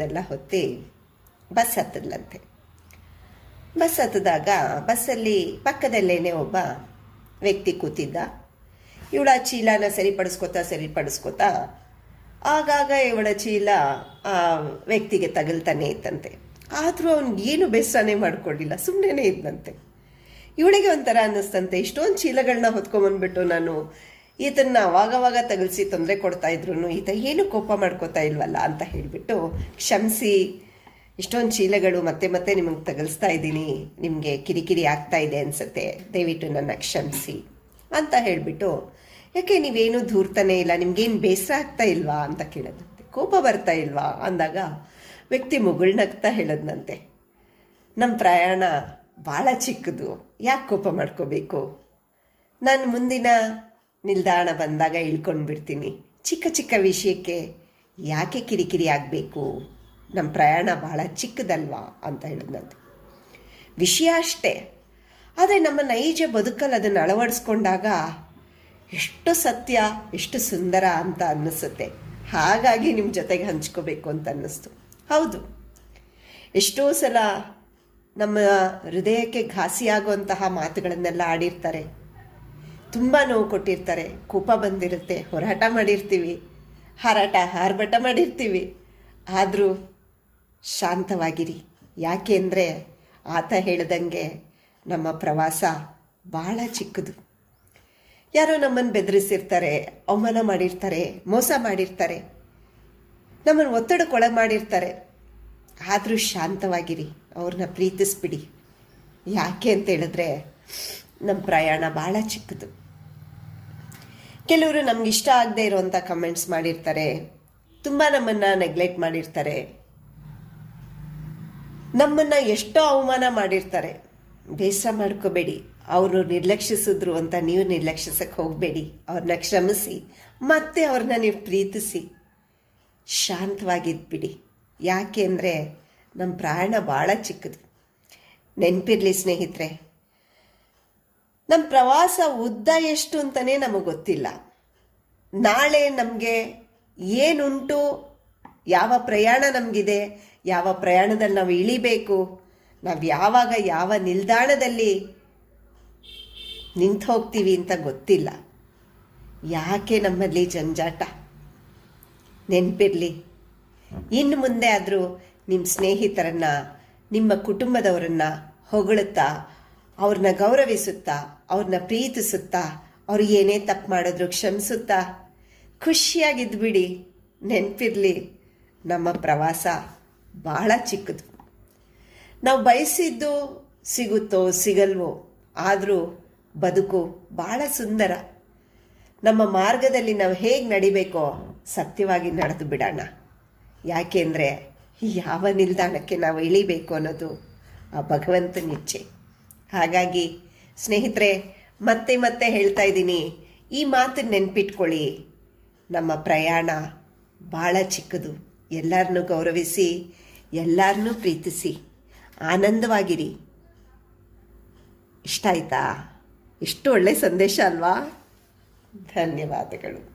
ನೆಲ್ಲ ಹೊತ್ತಿ bus ಹತ್ತದ್ಲಂತೆ. Bus ಹತ್ತಿದಾಗ ಬಸ್ಸಲ್ಲಿ ಪಕ್ಕದಲ್ಲೇನೆ ಒಬ್ಬ ವ್ಯಕ್ತಿ ಕೂತಿದ್ದ. ಇವಳ ಚೀಲನ ಸರಿಪಡಿಸ್ಕೊತಾ ಸರಿಪಡಿಸ್ಕೊತಾ ಆಗಾಗ ಇವಳ ಚೀಲ ಆ ವ್ಯಕ್ತಿಗೆ ತಗಲ್ತಾನೆ ಇತ್ತಂತೆ. ಆದರೂ ಏನು ಬೇಸರನೇ ಮಾಡ್ಕೊಂಡಿಲ್ಲ ಸುಮ್ಮನೆ ಇದ್ದಂತೆ ಇವಳಿಗೆ ಒಂಥರ ಅನ್ನಿಸ್ತಂತೆ, ಇಷ್ಟೊಂದು ಚೀಲಗಳನ್ನ ಹೊತ್ಕೊಂಬಂದ್ಬಿಟ್ಟು ನಾನು ಈತನ್ನ ಅವಾಗವಾಗ ತಗಲ್ಸಿ ತೊಂದರೆ ಕೊಡ್ತಾ ಇದ್ರು ಈತ ಏನು ಕೋಪ ಮಾಡ್ಕೋತಾ ಇಲ್ವಲ್ಲ ಅಂತ ಹೇಳಿಬಿಟ್ಟು ಕ್ಷಮಿಸಿ, ಇಷ್ಟೊಂದು ಚೀಲಗಳು ಮತ್ತೆ ಮತ್ತೆ ನಿಮಗೆ ತಗಲ್ಸ್ತಾ ಇದ್ದೀನಿ, ನಿಮಗೆ ಕಿರಿಕಿರಿ ಆಗ್ತಾ ಇದೆ ಅನ್ಸುತ್ತೆ, ದಯವಿಟ್ಟು ನನ್ನ ಕ್ಷಮಿಸಿ ಅಂತ ಹೇಳಿಬಿಟ್ಟು, ಯಾಕೆ ನೀವೇನು ದೂರ್ತಾನೆ ಇಲ್ಲ, ನಿಮ್ಗೇನು ಬೇಸರ ಆಗ್ತಾ ಇಲ್ವಾ? ಅಂತ ಕೇಳೋದಂತೆ. ಕೋಪ ಬರ್ತಾ ಇಲ್ವಾ? ಅಂದಾಗ ವ್ಯಕ್ತಿ ಮುಗುಳ್ನಗ್ತಾ ಹೇಳದ್ನಂತೆ. ನಮ್ಮ ಪ್ರಯಾಣ ಭಾಳ ಚಿಕ್ಕದು, ಯಾಕೆ ಕೋಪ ಮಾಡ್ಕೋಬೇಕು? ನಾನು ಮುಂದಿನ ನಿಲ್ದಾಣ ಬಂದಾಗ ಇಳ್ಕೊಂಡು ಬಿಡ್ತೀನಿ ಚಿಕ್ಕ ಚಿಕ್ಕ ವಿಷಯಕ್ಕೆ ಯಾಕೆ ಕಿರಿಕಿರಿ ಆಗಬೇಕು? ನಮ್ಮ ಪ್ರಯಾಣ ಭಾಳ ಚಿಕ್ಕದಲ್ವಾ ಅಂತ ಹೇಳಿದ್ನಂತೆ. ವಿಷಯ ಅಷ್ಟೇ. ಆದರೆ ನಮ್ಮ ನೈಜ ಬದುಕಲ್ಲಿ ಅದನ್ನು ಅಳವಡಿಸ್ಕೊಂಡಾಗ ಎಷ್ಟು ಸತ್ಯ, ಎಷ್ಟು ಸುಂದರ ಅಂತ ಅನ್ನಿಸುತ್ತೆ. ಹಾಗಾಗಿ ನಿಮ್ಮ ಜೊತೆಗೆ ಹಂಚ್ಕೋಬೇಕು ಅಂತ ಅನ್ನಿಸ್ತು. ಹೌದು. ಎಷ್ಟೋ ಸಲ ನಮ್ಮ ಹೃದಯಕ್ಕೆ ಘಾಸಿಯಾಗುವಂತಹ ಮಾತುಗಳನ್ನೆಲ್ಲ ಆಡಿರ್ತಾರೆ. ತುಂಬ ನೋವು ಕೊಟ್ಟಿರ್ತಾರೆ. ಕೋಪ ಬಂದಿರುತ್ತೆ. ಹೋರಾಟ ಮಾಡಿರ್ತೀವಿ. ಹಾರಾಟ ಹಾರ್ಭಟ ಮಾಡಿರ್ತೀವಿ. ಆದರೂ ಶಾಂತವಾಗಿರಿ. ಯಾಕೆ ಅಂದರೆ ಆತ ಹೇಳ್ದಂಗೆ ನಮ್ಮ ಪ್ರವಾಸ ಭಾಳ ಚಿಕ್ಕದು. ಯಾರೋ ನಮ್ಮನ್ನು ಬೆದರಿಸಿರ್ತಾರೆ, ಅವಮಾನ ಮಾಡಿರ್ತಾರೆ, ಮೋಸ ಮಾಡಿರ್ತಾರೆ. ನಮ್ಮನ್ನು ಒತ್ತಡಕ್ಕೊಳಗೆ ಮಾಡಿರ್ತಾರೆ. ಆದರೂ ಶಾಂತವಾಗಿರಿ. ಅವ್ರನ್ನ ಪ್ರೀತಿಸ್ಬಿಡಿ. ಯಾಕೆ ಅಂತ ಹೇಳಿದ್ರೆ ನಮ್ಮ ಪ್ರಯಾಣ ಭಾಳ ಚಿಕ್ಕದು. ಕೆಲವರು ನಮ್ಗೆ ಇಷ್ಟ ಆಗದೆ ಇರುವಂಥ ಕಮೆಂಟ್ಸ್ ಮಾಡಿರ್ತಾರೆ. ತುಂಬ ನಮ್ಮನ್ನು ನೆಗ್ಲೆಕ್ಟ್ ಮಾಡಿರ್ತಾರೆ. ನಮ್ಮನ್ನು ಎಷ್ಟೋ ಅವಮಾನ ಮಾಡಿರ್ತಾರೆ. ಬೇಸರ ಮಾಡ್ಕೋಬೇಡಿ. ಅವರು ನಿರ್ಲಕ್ಷಿಸಿದ್ರು ಅಂತ ನೀವು ನಿರ್ಲಕ್ಷಿಸಕ್ಕೆ ಹೋಗಬೇಡಿ. ಅವ್ರನ್ನ ಕ್ಷಮಿಸಿ. ಮತ್ತೆ ಅವ್ರನ್ನ ನೀವು ಪ್ರೀತಿಸಿ. ಶಾಂತವಾಗಿದ್ಬಿಡಿ ಯಾಕೆ ಅಂದರೆ ನಮ್ಮ ಪ್ರಾಣ ಭಾಳ ಚಿಕ್ಕದು. ನೆನಪಿರಲಿ ಸ್ನೇಹಿತರೆ. ನಮ್ಮ ಪ್ರವಾಸ ಉದ್ದ ಎಷ್ಟು ಅಂತಲೇ ನಮಗೆ ಗೊತ್ತಿಲ್ಲ. ನಾಳೆ ನಮಗೆ ಏನುಂಟು, ಯಾವ ಪ್ರಯಾಣ ನಮಗಿದೆ, ಯಾವ ಪ್ರಯಾಣದಲ್ಲಿ ನಾವು ಇಳಿಬೇಕು, ನಾವು ಯಾವಾಗ ಯಾವ ನಿಲ್ದಾಣದಲ್ಲಿ ನಿಂತು ಹೋಗ್ತೀವಿ ಅಂತ ಗೊತ್ತಿಲ್ಲ. ಯಾಕೆ ನಮ್ಮಲ್ಲಿ ಜಂಜಾಟ? ನೆನಪಿರಲಿ. ಇನ್ನು ಮುಂದೆ ಆದರೂ ನಿಮ್ಮ ಸ್ನೇಹಿತರನ್ನು, ನಿಮ್ಮ ಕುಟುಂಬದವರನ್ನು ಹೊಗಳುತ್ತಾ ಅವ್ರನ್ನ ಗೌರವಿಸುತ್ತಾ ಅವ್ರನ್ನ ಪ್ರೀತಿಸುತ್ತಾ, ಅವ್ರು ಏನೇ ತಪ್ಪು ಮಾಡಿದ್ರು ಕ್ಷಮಿಸುತ್ತಾ, ಖುಷಿಯಾಗಿದ್ಬಿಡಿ, ನೆನಪಿರಲಿ, ನಮ್ಮ ಪ್ರವಾಸ ಭಾಳ ಚಿಕ್ಕದು. ನಾವು ಬಯಸಿದ್ದು ಸಿಗುತ್ತೋ ಸಿಗಲ್ವೋ, ಆದರೂ ಬದುಕು ಭಾಳ ಸುಂದರ. ನಮ್ಮ ಮಾರ್ಗದಲ್ಲಿ ನಾವು ಹೇಗೆ ನಡಿಬೇಕೋ ಸತ್ಯವಾಗಿ ನಡೆದು ಬಿಡೋಣ. ಯಾಕೆಂದರೆ ಯಾವ ನಿಲ್ದಾಣಕ್ಕೆ ನಾವು ಇಳಿಬೇಕು ಅನ್ನೋದು ಆ ಭಗವಂತನ ಇಚ್ಛೆ. ಹಾಗಾಗಿ, ಸ್ನೇಹಿತರೆ, ಮತ್ತೆ ಮತ್ತೆ ಹೇಳ್ತಾ ಇದ್ದೀನಿ. ಈ ಮಾತನ್ನು ನೆನ್ಪಿಟ್ಕೊಳ್ಳಿ. ನಮ್ಮ ಪ್ರಯಾಣ ಭಾಳ ಚಿಕ್ಕದು. ಎಲ್ಲರನ್ನೂ ಗೌರವಿಸಿ, ಎಲ್ಲರನ್ನೂ ಪ್ರೀತಿಸಿ, ಆನಂದವಾಗಿರಿ. ಇಷ್ಟ ಆಯ್ತಾ? ಇಷ್ಟು ಒಳ್ಳೆ ಸಂದೇಶ ಅಲ್ವಾ? ಧನ್ಯವಾದಗಳು.